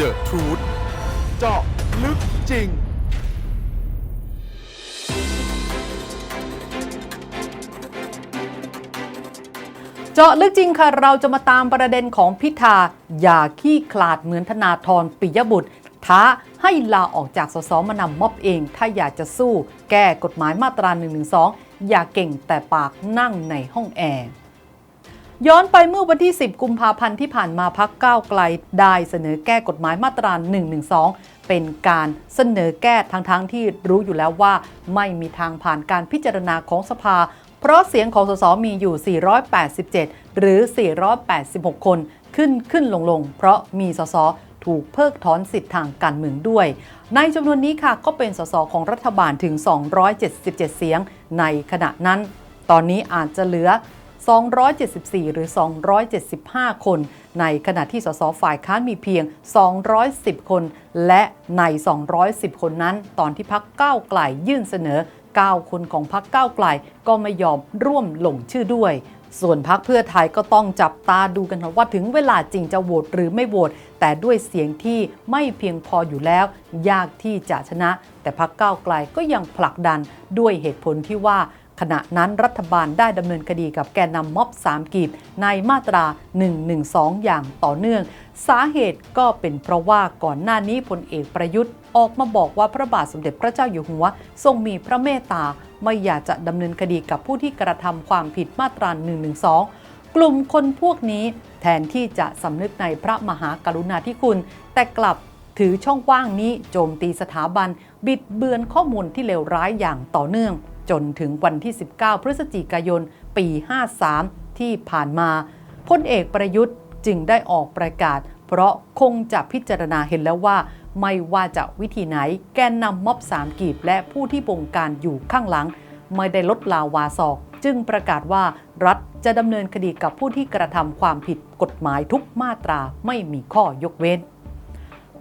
The Truth เจาะลึกจริง เจาะลึกจริงค่ะ เราจะมาตามประเด็นของพิธา อย่าขี้ขลาดเหมือนธนาธรปิยบุตร ท้าให้ลาออกจากสสมานำม็อบเอง ถ้าอยากจะสู้ แก้กฎหมายมาตรา1นึอย่าเก่งแต่ปากนั่งในห้องแอร์ ย้อนไปเมื่อวันที่ 10 กุมภาพันธ์ที่ผ่านมาพักก้าวไกลได้เสนอแก้กฎหมายมาตรา 112 เป็นการเสนอแก้ทั้งๆทที่รู้อยู่แล้วว่า ไม่มีทางผ่านการพิจารณาของสภา เพราะเสียงของสสมีอยู่ 487 หรือ 486 คนขึ้นขึ้นลงลงเพราะมีสสถูกเพิกถอนสิทธิ์ทางการเมืองด้วย ในจำนวนนี้ค่ะก็เป็นสสของรัฐบาลถึง 277 เสียงในขณะนั้น ตอนนี้อาจจะเหลือ 274 หรือ 275 คน ในขณะที่สสฝ่ายค้านมีเพียง 210 คน และใน 210 คนนั้น ตอนที่พักก้าวไกลยื่นเสนอ 9 คนของพักก้าวไกลก็ไม่ยอมร่วมลงชื่อด้วยส่วนพักเพื่อไทยก็ต้องจับตาดูกันว่าถึงเวลาจริงจะโหวตหรือไม่โหวตแต่ด้วยเสียงที่ไม่เพียงพออยู่แล้ว ยากที่จะชนะ แต่พักก้าวไกลก็ยังผลักดันด้วยเหตุผลที่ว่า ขณะนั้นรัฐบาลได้ดำเนินคดีกับแกนนำม็อบ3กีบในมาตรา 112 อย่างต่อเนื่อง สาเหตุก็เป็นเพราะว่าก่อนหน้านี้พลเอกประยุทธ์ออกมาบอกว่าพระบาทสมเด็จพระเจ้าอยู่หัว ทรงมีพระเมตตา ไม่อยากจะดำเนินคดีกับผู้ที่กระทำความผิดมาตรา 112 กลุ่มคนพวกนี้แทนที่จะสำนึกในพระมหากรุณาธิคุณ แต่กลับถือช่องว่างนี้โจมตีสถาบัน บิดเบือนข้อมูลที่เลวร้ายอย่างต่อเนื่อง จนถึงวันที่ 19 พฤศจิกายน ปี 53 ที่ผ่านมาพลเอกประยุทธ์จึงได้ออกประกาศ เพราะคงจะพิจารณาเห็นแล้วว่า ไม่ว่าจะวิธีไหนแกนนำม็อบสามกีบและผู้ที่บงการอยู่ข้างหลัง ไม่ได้ลดลาวาศอก จึงประกาศว่ารัฐจะดำเนินคดีกับผู้ที่กระทำความผิดกฎหมายทุกมาตราไม่มีข้อยกเว้น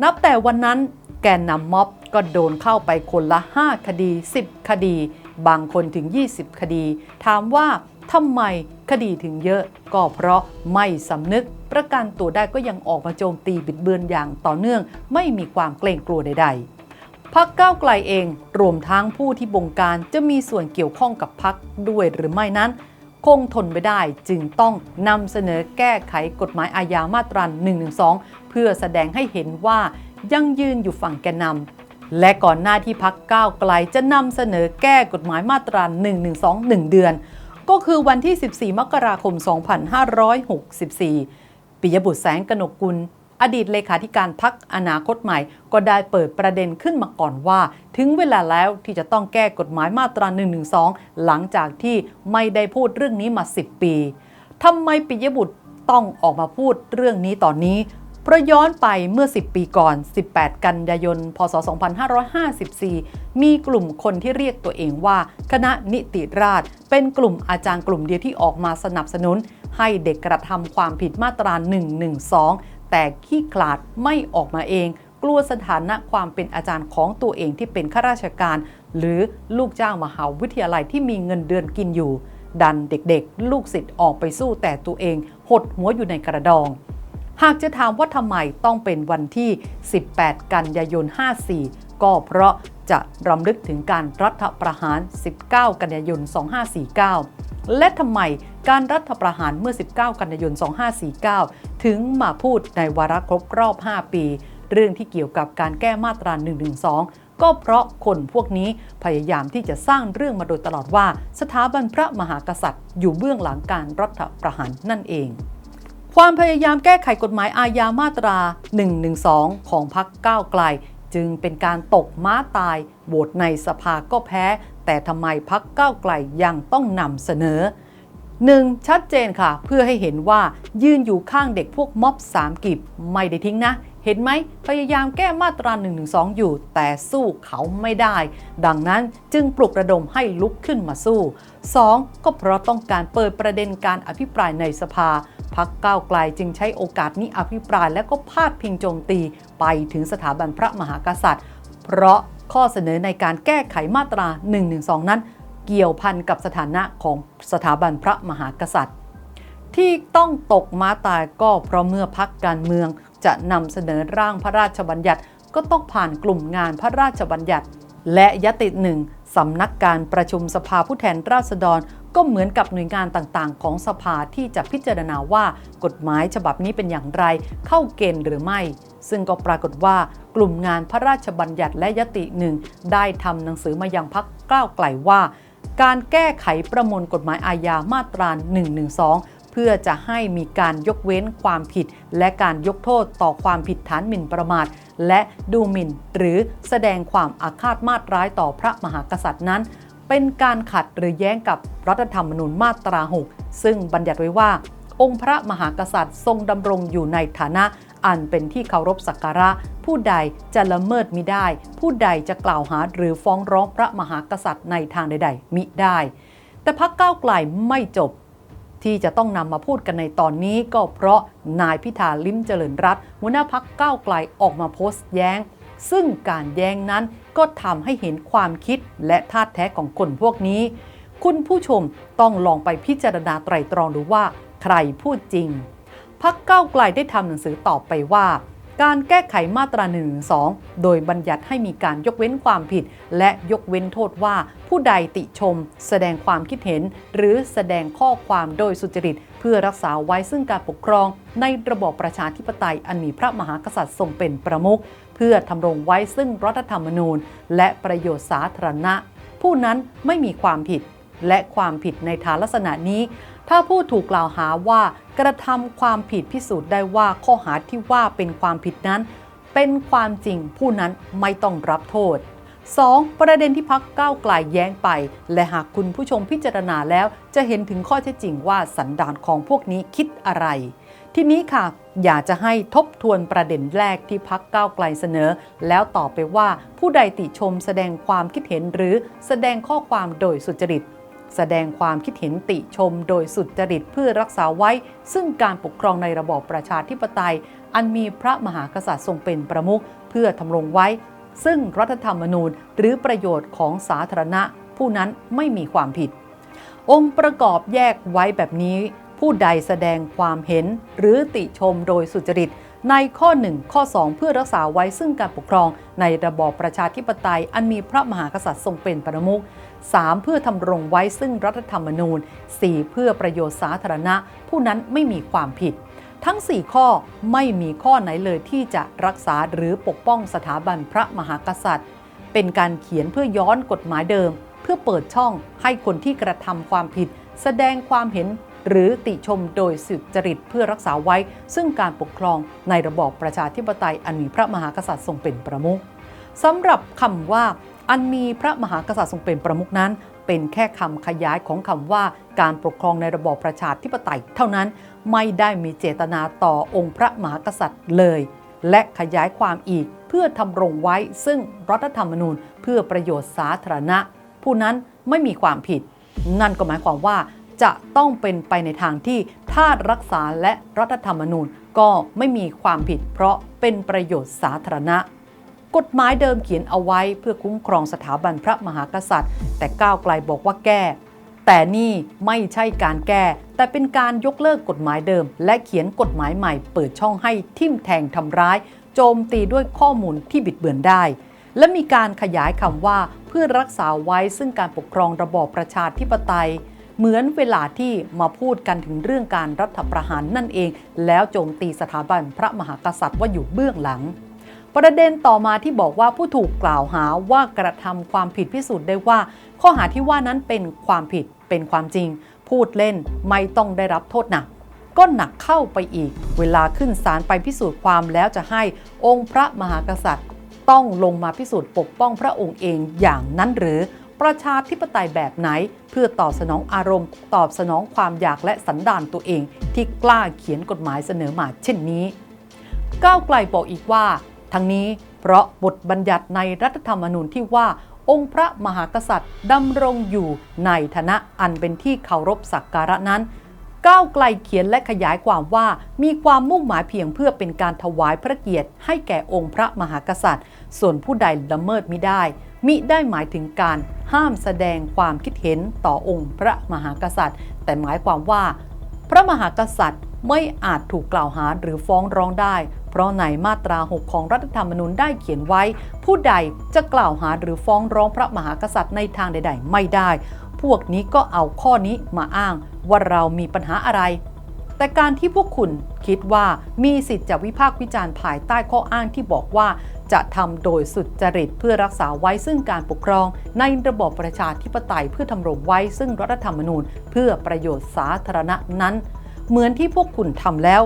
นับแต่วันนั้นแกนนำม็อบก็โดนเข้าไปคนละ 5 คดี 10 คดี บางคนถึง 20 คดี ถามว่าทำไมคดีถึงเยอะ ก็เพราะไม่สำนึก ประกันตัวได้ก็ยังออกมาโจมตีบิดเบือนอย่างต่อเนื่อง ไม่มีความเกรงกลัวใด ๆพักก้าวไกลเอง รวมทั้งผู้ที่บงการจะมีส่วนเกี่ยวข้องกับพักด้วยหรือไม่นั้น คงทนไม่ได้จึงต้องนำเสนอแก้ไขกฎหมายอาญามาตรา112 เพื่อแสดงให้เห็นว่ายังยืนอยู่ฝั่งแกนนำ และก่อนหน้าที่พักก้าวไกลจะนำเสนอแก้กฎหมายมาตรา112 1 เดือน ก็คือวันที่ 14 มกราคม 2564 ปิยบุตรแสงกนกุล อดีตเลขาธิการพักอนาคตใหม่ ก็ได้เปิดประเด็นขึ้นมาก่อนว่า ถึงเวลาแล้วที่จะต้องแก้กฎหมายมาตรา112 หลังจากที่ไม่ได้พูดเรื่องนี้มา 10 ปีทำไมปิยบุตรต้องออกมาพูดเรื่องนี้ตอนนี้ เพราะย้อนไปเมื่อ 10 ปีก่อน 18 กันยายน พศ 2554 มีกลุ่มคนที่เรียกตัวเองว่า คณะนิติราษฎรเป็นกลุ่มอาจารย์กลุ่มเดียวที่ออกมาสนับสนุน ให้เด็กกระทำความผิดมาตรา 112 แต่ขี้ขลาดไม่ออกมาเอง กลัวสถานะความเป็นอาจารย์ของตัวเองที่เป็นข้าราชการ หรือลูกจ้างมหาวิทยาลัยที่มีเงินเดือนกินอยู่ ดันเด็กๆ ลูกศิษย์ออกไปสู้แต่ตัวเอง หดหัวอยู่ในกระดอง หากจะถามว่าทำไมต้องเป็นวันที่ 18 กันยายน 54 ก็เพราะจะรำลึกถึงการรัฐประหาร 19 กันยายน 2549 และทำไมการรัฐประหารเมื่อ 19 กันยายน 2549 ถึงมาพูดในวาระครบรอบ 5 ปี เรื่องที่เกี่ยวกับการแก้มาตรา 112 ก็เพราะคนพวกนี้พยายามที่จะสร้างเรื่องมาโดยตลอดว่า สถาบันพระมหากษัตริย์อยู่เบื้องหลังการรัฐประหารนั่นเอง ความพยายามแก้ไขกฎหมายอาญามาตรา 112 ของพรรคก้าวไกล จึงเป็นการตกม้าตายโหวตในสภาก็แพ้ แต่ทำไมพรรคก้าวไกลยังต้องนำเสนอ 1. ชัดเจนค่ะ เพื่อให้เห็นว่ายืนอยู่ข้างเด็กพวกม็อบสามกิบไม่ได้ทิ้งนะ เห็นไหมพยายามแก้มาตรา1นึอยู่ แต่สู้เขาไม่ได้ ดังนั้นจึงปลุกระดมให้ลุกขึ้นมาสู้ 2. ก็เพราะต้องการเปิดประเด็นการอภิปรายในสภา พักก้าวไกลจึงใช้โอกาสนี้อภิปรายและก็พาดพิงโจมตีไปถึงสถาบันพระมหากษัตริย์ เพราะข้อเสนอในการแก้ไขมาตรา 112 นั้น เกี่ยวพันกับสถานะของสถาบันพระมหากษัตริย์ ที่ต้องตกม้าตายก็เพราะเมื่อพักการเมืองจะนำเสนอร่างพระราชบัญญัติ ก็ต้องผ่านกลุ่มงานพระราชบัญญัติ และยติหนึ่งสำนักการประชุมสภาผู้แทนราษฎร ก็เหมือนกับหน่วยงานต่างๆ ของสภาที่จะพิจารณาว่ากฎหมายฉบับนี้เป็นอย่างไร เข้าเกณฑ์หรือไม่ ซึ่งก็ปรากฏว่ากลุ่มงานพระราชบัญญัติและยติหนึ่งได้ทำหนังสือมายังพักก้าวไกลว่า การแก้ไขประมวลกฎหมายอาญามาตรา 112เพื่อจะให้มีการยกเว้นความผิด และการยกโทษต่อความผิดฐานหมิ่นประมาท และดูหมิ่น หรือแสดงความอาฆาตมาตร้ายต่อพระมหากษัตริย์นั้น เป็นการขัดหรือแย้งกับรัฐธรรมนูญมาตรา 6 ซึ่งบัญญัติไว้ว่า องค์พระมหากษัตริย์ทรงดำรงอยู่ในฐานะอันเป็นที่เคารพสักการะ ผู้ใดจะละเมิดมิได้ ผู้ใดจะกล่าวหาหรือฟ้องร้องพระมหากษัตริย์ในทางใด ๆ มิได้ แต่พักก้าวไกลไม่จบ ที่จะต้องนำมาพูดกันในตอนนี้ก็เพราะนายพิธาลิ้มเจริญรัตหัวหน้าพักก้าวไกลออกมาโพสต์แย้ง ซึ่งการแย้งนั้นก็ทำให้เห็นความคิดและท่าแท้ของคนพวกนี้ คุณผู้ชมต้องลองไปพิจารณาไตรตรองดูว่า ใครพูดจริงพักเก้าไกลได้ทำหนังสือตอบไปว่า การแก้ไขมาตรา1นึโดยบัญญัติให้มีการยกเว้นความผิด และยกเว้นโทษว่าผู้ใดติชม แสดงความคิดเห็น หรือแสดงข้อความโดยสุจริต เพื่อรักษาไว้ซึ่งการปกครอง ในระบอบประชาธิปไตยอันมีพระมหากษัตริย์ทรงเป็นประมุขเพื่อทำรงไว้ซึ่งรัฐธรรมนูญ และประโยชน์สาธารณะ ผู้นั้นไม่มีความผิดและความผิดในฐานลักษณะนี้ ถ้าผู้ถูกกล่าวหาว่ากระทำความผิดพิสูจน์ได้ว่าข้อหาที่ว่าเป็นความผิดนั้น เป็นความจริงผู้นั้นไม่ต้องรับโทษ 2. ประเด็นที่พักก้าวไกลแย้งไป และหากคุณผู้ชมพิจารณาแล้ว จะเห็นถึงข้อเท็จจริงว่าสันดานของพวกนี้คิดอะไร ทีนี้ค่ะ อยากจะให้ทบทวนประเด็นแรกที่พักก้าวไกลเสนอ แล้วตอบไปว่าผู้ใดติชมแสดงความคิดเห็นหรือแสดงข้อความโดยสุจริต แสดงความคิดเห็นติชมโดยสุจริตเพื่อรักษาไว้ ซึ่งการปกครองในระบอบประชาธิปไตย อันมีพระมหากษัตริย์ทรงเป็นประมุขเพื่อทำรงไว้ ซึ่งรัฐธรรมนูญหรือประโยชน์ของสาธารณะ ผู้นั้นไม่มีความผิด องค์ประกอบแยกไว้แบบนี้ ผู้ใดแสดงความเห็นหรือติชมโดยสุจริต ในข้อ 1 ข้อ 2 เพื่อรักษาไว้ซึ่งการปกครอง ในระบอบประชาธิปไตย อันมีพระมหากษัตริย์ทรงเป็นประมุข 3. เพื่อทำรงไว้ซึ่งรัฐธรรมนูญ 4. เพื่อประโยชน์สาธารณะ ผู้นั้นไม่มีความผิด ทั้ง 4 ข้อไม่มีข้อไหนเลยที่จะรักษาหรือปกป้องสถาบันพระมหากษัตริย์ เป็นการเขียนเพื่อย้อนกฎหมายเดิม เพื่อเปิดช่องให้คนที่กระทำความผิด แสดงความเห็น หรือติชมโดยสุจริตเพื่อรักษาไว้ ซึ่งการปกครองในระบอบประชาธิปไตยอันมีพระมหากษัตริย์ทรงเป็นประมุขสำหรับคำว่า อันมีพระมหากษัตริย์ทรงเป็นประมุขนั้น เป็นแค่คำขยายของคำว่า การปกครองในระบอบประชาธิปไตย เท่านั้นไม่ได้มีเจตนาต่อองค์พระมหากษัตริย์เลย และขยายความอีกเพื่อทำรงไว้ซึ่งรัฐธรรมนูญเพื่อประโยชน์สาธารณะ ผู้นั้นไม่มีความผิด นั่นก็หมายความว่า จะต้องเป็นไปในทางที่ถ้ารักษาและรัฐธรรมนูญก็ไม่มีความผิดเพราะเป็นประโยชน์สาธารณะ กฎหมายเดิมเขียนเอาไว้เพื่อคุ้มครองสถาบันพระมหากษัตริย์ แต่ก้าวไกลบอกว่าแก้ แต่นี่ไม่ใช่การแก้ แต่เป็นการยกเลิกกฎหมายเดิม และเขียนกฎหมายใหม่ เปิดช่องให้ทิ่มแทงทำร้าย โจมตีด้วยข้อมูลที่บิดเบือนได้และมีการขยายคำว่าเพื่อรักษาไว้ซึ่งการปกครองระบอบประชาธิปไตย เหมือนเวลาที่มาพูดกันถึงเรื่องการรัฐประหารนั่นเอง แล้วโจมตีสถาบันพระมหากษัตริย์ว่าอยู่เบื้องหลัง ประเด็นต่อมาที่บอกว่าผู้ถูกกล่าวหาว่ากระทำความผิดพิสูจน์ได้ว่า ข้อหาที่ว่านั้นเป็นความผิดเป็นความจริง พูดเล่นไม่ต้องได้รับโทษหนักก็หนักเข้าไปอีก เวลาขึ้นศาลไปพิสูจน์ความแล้วจะให้องค์พระมหากษัตริย์ ต้องลงมาพิสูจน์ปกป้องพระองค์เองอย่างนั้นหรือ ประชาธิปไตยแบบไหน เพื่อตอบสนองอารมณ์ ตอบสนองความอยากและสันดานตัวเอง ที่กล้าเขียนกฎหมายเสนอมาเช่นนี้ ก้าวไกลบอกอีกว่า ทั้งนี้เพราะบทบัญญัติในรัฐธรรมนูญที่ว่าองค์พระมหากษัตริย์ดำรงอยู่ในฐานะอันเป็นที่เคารพสักการะนั้น ก้าวไกลเขียนและขยายความว่ามีความมุ่งหมายเพียงเพื่อเป็นการถวายพระเกียรติ ให้แก่องค์พระมหากษัตริย์ ส่วนผู้ใดละเมิดมิได้ มิได้หมายถึงการห้ามแสดงความคิดเห็นต่อองค์พระมหากษัตริย์ แต่หมายความว่า พระมหากษัตริย์ไม่อาจถูกกล่าวหาหรือฟ้องร้องได้ เพราะในมาตรา 6 ของรัฐธรรมนูญได้เขียนไว้ ผู้ใดจะกล่าวหาหรือฟ้องร้องพระมหากษัตริย์ในทางใด ๆ ไม่ได้ พวกนี้ก็เอาข้อนี้มาอ้างว่าเรามีปัญหาอะไร แต่การที่พวกคุณคิดว่ามีสิทธิ์จะวิพากษ์วิจารณ์ภายใต้ข้ออ้างที่บอกว่า จะทำโดยสุดจริตเพื่อรักษาไว้ซึ่งการปกครอง ในระบอบประชาธิปไตยเพื่อทำรงไว้ซึ่งรัฐธรรมนูญ เพื่อประโยชน์สาธารณะนั้น เหมือนที่พวกคุณทำแล้ว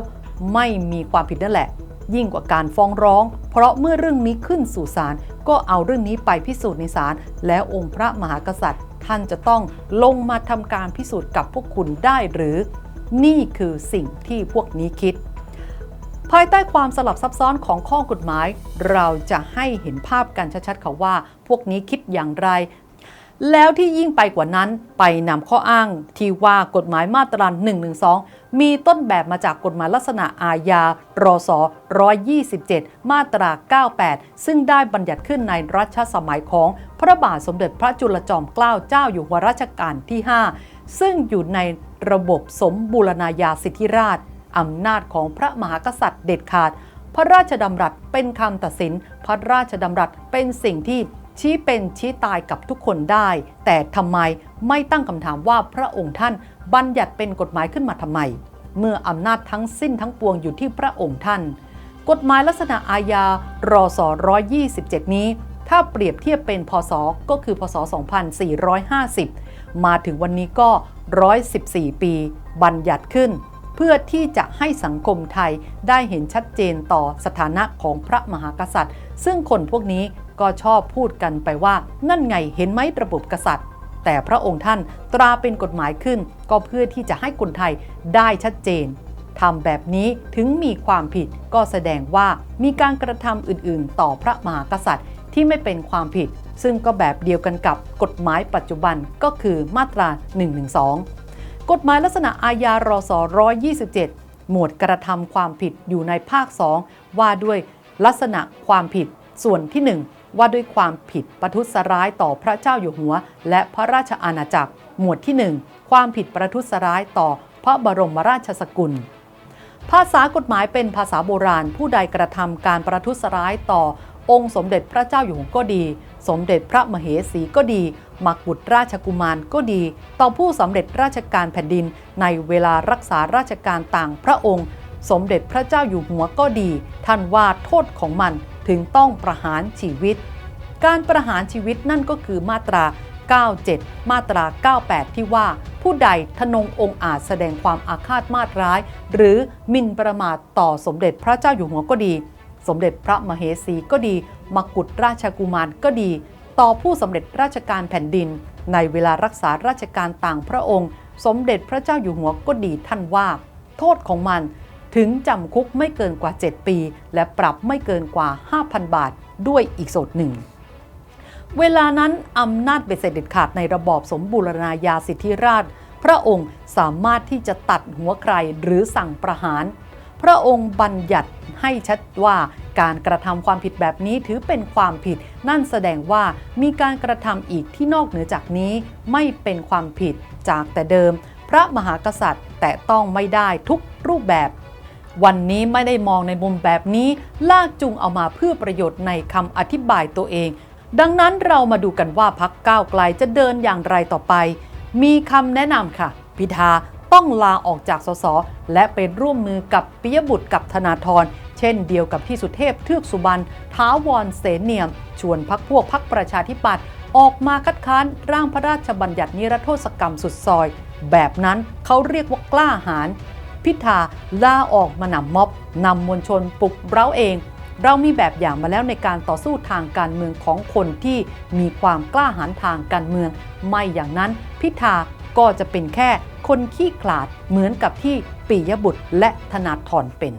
ไม่มีความผิดนั่นแหละ ยิ่งกว่าการฟ้องร้อง เพราะเมื่อเรื่องนี้ขึ้นสู่ศาลก็เอาเรื่องนี้ไปพิสูจน์ในศาลแล้วองค์พระมหากษัตริย์ ท่านจะต้องลงมาทำการพิสูจน์กับพวกคุณได้หรือ นี่คือสิ่งที่พวกนี้คิด ภายใต้ความสลับซับซ้อนของข้อกฎหมาย เราจะให้เห็นภาพกันชัดๆค่ะว่า พวกนี้คิดอย่างไร แล้วที่ยิ่งไปกว่านั้นไปนำข้ออ้างที่ว่ากฎหมายมาตรา112 มีต้นแบบมาจากกฎหมายลักษณะอาญารศ127 มาตรา 98 ซึ่งได้บัญญัติขึ้นในรัชสมัยของพระบาทสมเด็จพระจุลจอมเกล้าเจ้าอยู่หัวรัชกาลที่ 5 ซึ่งอยู่ในระบบสมบูรณาญาสิทธิราช อำนาจของพระมหากษัตริย์เด็ดขาด พระราชดำรัสเป็นคำตัดสิน พระราชดำรัสเป็นสิ่งที่ชี้เป็นชี้ตายกับทุกคนได้ แต่ทำไมไม่ตั้งคำถามว่าพระองค์ท่านบัญญัติเป็นกฎหมายขึ้นมาทำไม เมื่ออำนาจทั้งสิ้นทั้งปวงอยู่ที่พระองค์ท่าน กฎหมายลักษณะอาญารศ127 นี้ ถ้าเปรียบเทียบเป็นพศก็คือพศ 2450 มาถึงวันนี้ก็ 114 ปี บัญญัติขึ้น เพื่อที่จะให้สังคมไทยได้เห็นชัดเจนต่อสถานะของพระมหากษัตริย์ ซึ่งคนพวกนี้ก็ชอบพูดกันไปว่า นั่นไงเห็นไหมระบบกษัตริย์ แต่พระองค์ท่านตราเป็นกฎหมายขึ้น ก็เพื่อที่จะให้คนไทยได้ชัดเจนทำแบบนี้ถึงมีความผิดก็แสดงว่ามีการกระทำอื่นๆ ต่อพระมหากษัตริย์ที่ไม่เป็นความผิด ซึ่งก็แบบเดียวกันกับกฎหมายปัจจุบันก็คือมาตรา 112 กฎหมายลักษณะอาญารศ127 หมวดกระทำความผิดอยู่ในภาค 2 ว่าด้วยลักษณะความผิดส่วนที่ 1 ว่าด้วยความผิดประทุษร้ายต่อพระเจ้าอยู่หัว และพระราชอาณาจักร หมวดที่ 1 ความผิดประทุษร้ายต่อพระบรมราชสกุล ภาษากฎหมายเป็นภาษาโบราณผู้ใดกระทำการประทุษร้ายต่อ องค์สมเด็จพระเจ้าอยู่หัวก็ดี สมเด็จพระมเหสีก็ดี มักบุตรราชกุมารก็ดี ต่อผู้สำเร็จราชการแผ่นดิน ในเวลารักษาราชการต่างพระองค์ สมเด็จพระเจ้าอยู่หัวก็ดี ท่านว่าโทษของมันถึงต้องประหารชีวิต การประหารชีวิตนั่นก็คือมาตรา 97 มาตรา 98 ที่ว่า ผู้ใดทนงองค์อาจแสดงความอาฆาตมาตร้าย หรือมินประมาทต่อสมเด็จพระเจ้าอยู่หัวก็ดี สมเด็จพระมเหสีก็ดีมกุฎราชกุมารก็ดี ต่อผู้สำเร็จราชการแผ่นดิน ในเวลารักษาราชการต่างพระองค์ สมเด็จพระเจ้าอยู่หัวก็ดีท่านว่า โทษของมันถึงจำคุกไม่เกินกว่า 7 ปี และปรับไม่เกินกว่า 5,000 บาทด้วยอีกโสดหนึ่ง เวลานั้นอำนาจเบ็ดเสร็จเด็ดขาดในระบอบสมบูรณาญาสิทธิราช พระองค์สามารถที่จะตัดหัวใครหรือสั่งประหาร พระองค์บัญญัติให้ชัดว่าการกระทำความผิดแบบนี้ถือเป็นความผิด นั่นแสดงว่ามีการกระทำอีกที่นอกเหนือจากนี้ไม่เป็นความผิดจากแต่เดิม พระมหากษัตริย์แต่ต้องไม่ได้ทุกรูปแบบ วันนี้ไม่ได้มองในมุมแบบนี้ ลากจูงเอามาเพื่อประโยชน์ในคำอธิบายตัวเอง ดังนั้นเรามาดูกันว่าพักก้าวไกลจะเดินอย่างไรต่อไป มีคำแนะนำค่ะ พิธา ต้องลาออกจากสส และไปร่วมมือกับปิยบุตรกับธนาธรเช่นเดียวกับที่สุเทพเทือกสุบรรณท้าวรเสนเนียม ชวนพักพวกพักประชาธิปัตย์ออกมาคัดค้านร่างพระราชบัญญัตินิรโทษกรรมสุดซอย แบบนั้นเขาเรียกว่ากล้าหาญพิธาลาออกมานำม็อบนำมวลชนปลุกเร้าเอง เรามีแบบอย่างมาแล้วในการต่อสู้ทางการเมืองของคนที่มีความกล้าหาญทางการเมือง ไม่อย่างนั้นพิธาก็จะเป็นแค่ คนขี้ขลาดเหมือนกับที่ปิยบุตรและธนาธรเป็น